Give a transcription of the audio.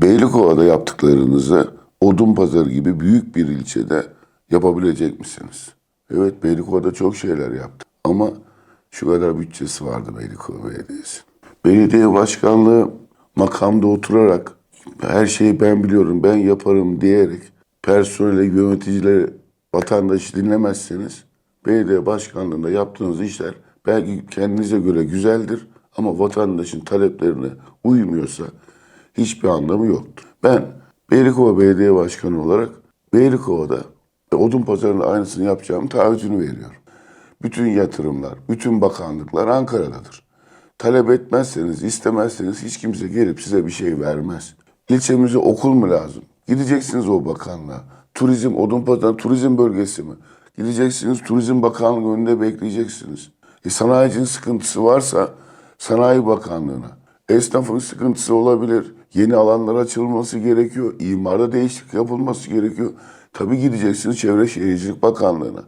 Beylikova'da yaptıklarınızı Odun Pazarı gibi büyük bir ilçede yapabilecek misiniz? Evet Beylikova'da çok şeyler yaptı ama şu kadar bütçesi vardı Beylikova Belediyesi. Belediye başkanlığı makamda oturarak her şeyi ben biliyorum, ben yaparım diyerek personele, yöneticilere, vatandaşı dinlemezseniz belediye başkanlığında yaptığınız işler belki kendinize göre güzeldir ama vatandaşın taleplerine uymuyorsa hiçbir anlamı yoktur. Ben Beylikova Belediye Başkanı olarak Beylikova'da odun pazarının aynısını yapacağım taahhütünü veriyorum. Bütün yatırımlar, bütün bakanlıklar Ankara'dadır. Talep etmezseniz, istemezseniz hiç kimse gelip size bir şey vermez. İlçemize okul mu lazım? Gideceksiniz o bakanlığa. Turizm, odun pazarı turizm bölgesi mi? Gideceksiniz Turizm Bakanlığı önünde bekleyeceksiniz. E, sanayicinin sıkıntısı varsa Sanayi Bakanlığı'na. Esnafın sıkıntısı olabilir. Yeni alanlar açılması gerekiyor. İmarda değişiklik yapılması gerekiyor. Tabii gideceksiniz Çevre Şehircilik Bakanlığı'na.